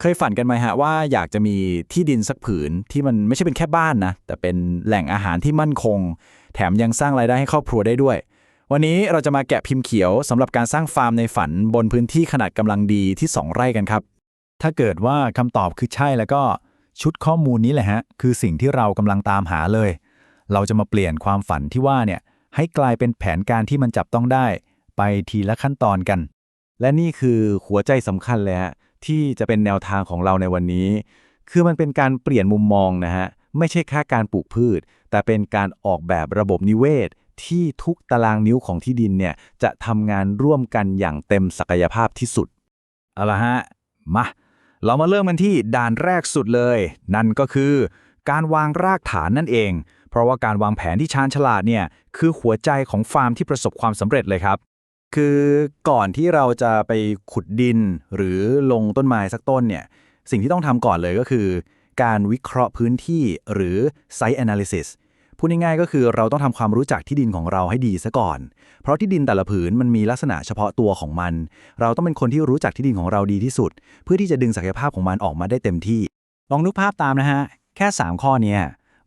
เคยฝันกันไหมฮะว่าอยากจะมีที่ดินสักผืนที่มันไม่ใช่เป็นแค่บ้านนะ แต่เป็นแหล่งอาหารที่มั่นคง แถมยังสร้างรายได้ให้ครอบครัวได้ด้วย วันนี้เราจะมาแกะพิมพ์เขียวสำหรับการสร้างฟาร์มในฝันบนพื้นที่ขนาดกำลังดีที่ 2 ไร่กันครับ ถ้าเกิดว่าคำตอบคือใช่แล้วก็ชุดข้อมูลนี้แหละฮะคือสิ่งที่เรากำลังตามหาเลย เราจะมาเปลี่ยนความฝันที่ว่าเนี่ยให้กลายเป็นแผนการที่มันจับต้องได้ ไปทีละขั้นตอนกัน และนี่คือหัวใจสำคัญเลยฮะ ที่จะเป็นแนวทางของเราในวันนี้ คือมันเป็นการเปลี่ยนมุมมองนะฮะ ไม่ใช่แค่การปลูกพืช แต่เป็นการออกแบบระบบนิเวศ ที่ทุกตารางนิ้วของที่ดินเนี่ยจะทำงานร่วมกันอย่างเต็มศักยภาพที่สุด เอาละฮะ มา เรามาเริ่มกันที่ด่านแรกสุดเลย นั่นก็คือ การวางรากฐานนั่นเอง เพราะว่าการวางแผนที่ชาญฉลาดเนี่ยคือหัวใจของฟาร์มที่ประสบความสำเร็จเลยครับ คือก่อนที่เราจะไปขุดดินหรือลงต้นไม้สักต้นเนี่ย สิ่งที่ต้องทำก่อนเลยก็คือ การวิเคราะห์พื้นที่หรือ site analysis พูดง่ายๆก็คือเราต้องทำความรู้จักที่ดินของเราให้ดีซะก่อน เพราะที่ดินแต่ละผืนมันมีลักษณะเฉพาะตัวของมัน เราต้องเป็นคนที่รู้จักที่ดินของเราดีที่สุด เพื่อที่จะดึงศักยภาพของมันออกมาได้เต็มที่ ลองนึกภาพตามนะฮะ แค่ 3 ข้อเนี้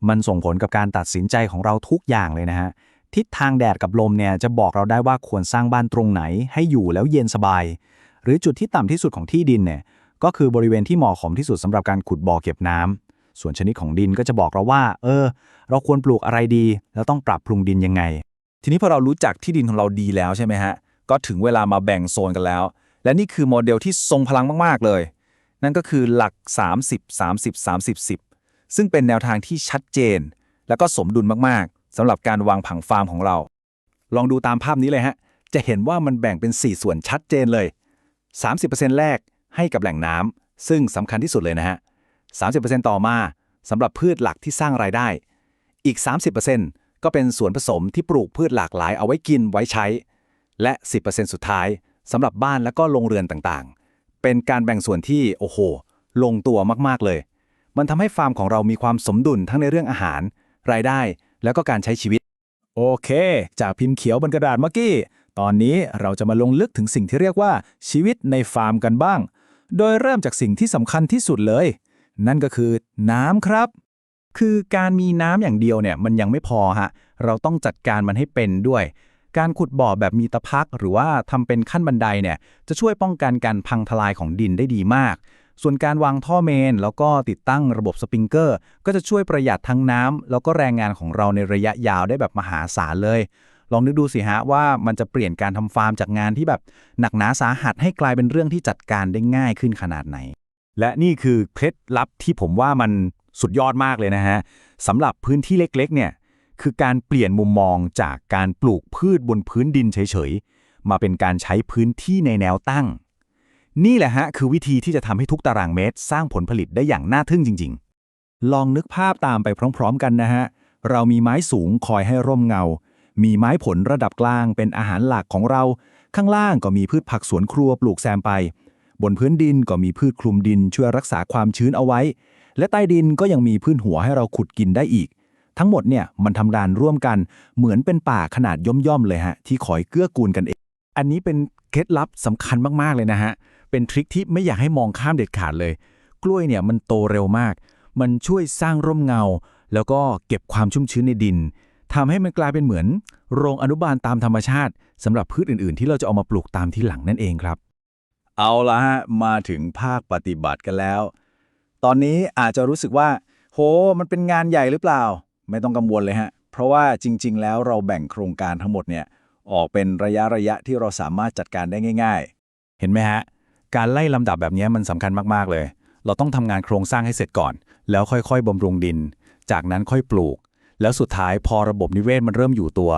มันส่งผลกับการตัดสินใจของเราทุกอย่างเลยนะฮะ ทิศทางแดดกับลมเนี่ยจะบอกเราได้ว่าควรสร้างบ้านตรงไหนให้อยู่แล้วเย็นสบาย หรือจุดที่ต่ำที่สุดของที่ดินเนี่ยก็คือบริเวณที่เหมาะสมที่สุดสำหรับการขุดบ่อเก็บน้ำส่วนชนิดของดินก็จะบอกเราว่า เออ เราควรปลูกอะไรดี แล้วต้องปรับปรุงดินยังไง ทีนี้พอเรารู้จักที่ดินของเราดีแล้วใช่ไหมฮะก็ถึงเวลามาแบ่งโซนกันแล้ว และนี่คือโมเดลที่ทรงพลังมากๆเลย นั่นก็คือหลัก 30 30 30 10 ซึ่งเป็นแนวทางที่ชัดเจน แล้วก็สมดุลมากๆ สำหรับการวางผังฟาร์มของเรา ลองดูตามภาพนี้เลยฮะ จะเห็นว่ามันแบ่งเป็น 4 ส่วนชัดเจนเลย 30%แรกให้กับแหล่งน้ำซึ่งสำคัญที่สุดเลยนะฮะ 30%ต่อมาสำหรับพืชหลักที่สร้างรายได้ อีก 30%ก็เป็นส่วนผสมที่ปลูกพืชหลากหลายเอาไว้กินไว้ใช้ และ 10%สุดท้ายสำหรับบ้านและก็โรงเรือนต่างๆ เป็นการแบ่งส่วนที่โอ้โห ลงตัวมากๆเลย มันทำให้ฟาร์มของเรามีความสมดุลทั้งในเรื่องอาหาร รายได้ แล้วก็การใช้ชีวิต โอเค จากพิมพ์เขียวบนกระดาษเมื่อกี้ ตอนนี้เราจะมาลงลึกถึงสิ่งที่เรียกว่าชีวิตในฟาร์มกันบ้าง โดยเริ่มจากสิ่งที่สำคัญที่สุดเลย นั่นก็คือน้ำครับ คือการมีน้ำอย่างเดียวเนี่ยมันยังไม่พอฮะ เราต้องจัดการมันให้เป็นด้วย การขุดบ่อแบบมีตะพัก หรือว่าทำเป็นขั้นบันไดเนี่ยจะช่วยป้องกันการพังทลายของดินได้ดีมาก ส่วนการวางท่อเมน แล้วก็ติดตั้งระบบสปริงเกอร์ ก็จะช่วยประหยัดทั้งน้ำแล้วก็แรงงานของเราในระยะยาวได้แบบมหาศาลเลย ลองนึกดูสิฮะว่ามันจะเปลี่ยนการทำฟาร์มจากงานที่แบบหนักหนาสาหัสให้กลายเป็นเรื่องที่จัดการได้ง่ายขึ้นขนาดไหน และนี่คือเคล็ดลับที่ผมว่ามันสุดยอดมากเลยนะฮะสำหรับพื้นที่เล็กๆเนี่ยคือการเปลี่ยนมุมมองจากการปลูกพืชบนพื้นดินเฉยๆ มาเป็นการใช้พื้นที่ในแนวตั้ง นี่แหละฮะคือวิธีที่จะทำให้ทุกตารางเมตร สร้างผลผลิตได้อย่างน่าทึ่งจริง ๆ ลองนึกภาพตามไปพร้อม ๆ กันนะฮะ เรามีไม้สูงคอยให้ร่มเงา มีไม้ผลระดับกลางเป็นอาหารหลักของเรา ข้างล่างก็มีพืชผักสวนครัวปลูกแซมไป บนพื้นดินก็มีพืชคลุมดินช่วยรักษาความชื้นเอาไว้ และใต้ดินก็ยังมีพื้นหัวให้เราขุดกินได้อีก ทั้งหมดเนี่ยมันทำงานร่วมกันเหมือนเป็นป่าขนาดย่อมๆเลยฮะที่คอยเกื้อกูลกันเอง อันนี้เป็นเคล็ดลับสำคัญมากๆเลยนะฮะ เป็นทริคที่ไม่อยากให้มองข้ามเด็ดขาดเลย กล้วยเนี่ยมันโตเร็วมาก มันช่วยสร้างร่มเงา แล้วก็เก็บความชุ่มชื้นในดินทำให้มันกลายเป็นเหมือน โรงอนุบาลตามธรรมชาติสำหรับพืชอื่นๆ ที่เราจะเอามาปลูกตามที่หลังนั่นเองครับ เอาละฮะมาถึงภาคปฏิบัติกันแล้ว ตอนนี้อาจจะรู้สึกว่า โห มันเป็นงานใหญ่หรือเปล่า ไม่ต้องกังวลเลยฮะเพราะว่าจริง ๆ แล้วเราแบ่งโครงการทั้งหมดเนี่ยออกเป็นระยะระยะที่เราสามารถจัดการได้ง่าย ๆ เห็นไหมฮะ การไล่ลำดับแบบนี้มันสำคัญมากๆเลย เราต้องทำงานโครงสร้างให้เสร็จก่อน แล้วค่อยๆบำรุงดิน จากนั้นค่อยปลูก แล้วสุดท้ายพอระบบนิเวศมันเริ่มอยู่ตัว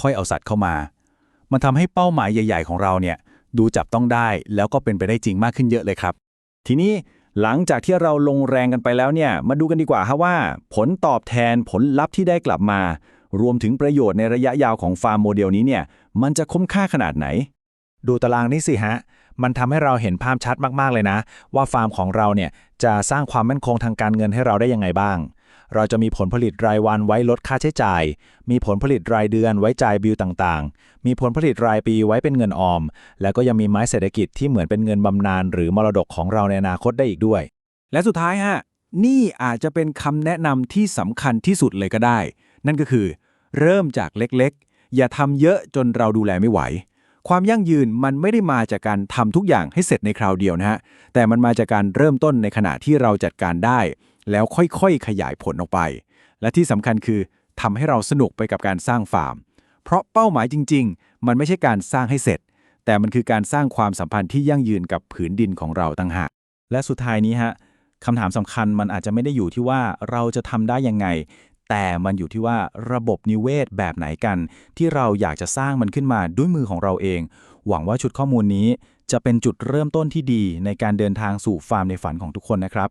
ค่อยเอาสัตว์เข้ามา มันทำให้เป้าหมายใหญ่ ๆ ของเราเนี่ยดูจับต้องได้แล้วก็เป็นไปได้จริงมากขึ้นเยอะเลยครับ ทีนี้หลังจากที่เราลงแรงกันไปแล้วเนี่ย มาดูกันดีกว่าฮะว่า ผลตอบแทนผลลัพธ์ที่ได้กลับมา รวมถึงประโยชน์ในระยะยาวของฟาร์มโมเดลนี้เนี่ย มันจะคุ้มค่าขนาดไหน ดูตารางนี้สิฮะ มันทำให้เราเห็นภาพชัดมาก ๆ เลยนะ ว่าฟาร์มของเราเนี่ยจะสร้างความมั่นคงทางการเงินให้เราได้ยังไงบ้าง เราจะมีผลผลิตรายวันไว้ลดค่าใช้จ่าย มีผลผลิตรายเดือนไว้จ่ายบิลต่างๆ มีผลผลิตรายปีไว้เป็นเงินออม แล้วก็ยังมีไม้เศรษฐกิจที่เหมือนเป็นเงินบำนาญหรือมรดกของเราในอนาคตได้อีกด้วย และสุดท้ายฮะนี่อาจจะเป็นคำแนะนำที่สำคัญที่สุดเลยก็ได้ นั่นก็คือ เริ่มจากเล็กๆ อย่าทำเยอะจนเราดูแลไม่ไหว ความยั่งยืนมันไม่ได้มาจากการทำทุกอย่างให้เสร็จในคราวเดียวนะฮะ แต่มันมาจากการเริ่มต้นในขณะที่เราจัดการได้ แล้วค่อยๆ ขยายผลออกไป และที่สำคัญคือทำให้เราสนุกไปกับการสร้างฟาร์ม เพราะเป้าหมายจริง ๆ มันไม่ใช่การสร้างให้เสร็จ แต่มันคือการสร้างความสัมพันธ์ที่ยั่งยืนกับผืนดินของเราต่างหาก และสุดท้ายนี้ฮะคำถามสำคัญมันอาจจะไม่ได้อยู่ที่ว่าเราจะทำได้ยังไง แต่มันอยู่ที่ว่าระบบนิเวศแบบไหนกัน ที่เราอยากจะสร้างมันขึ้นมาด้วยมือของเราเอง หวังว่าชุดข้อมูลนี้จะเป็นจุดเริ่มต้นที่ดีในการเดินทางสู่ฟาร์มในฝันของทุกคนนะครับ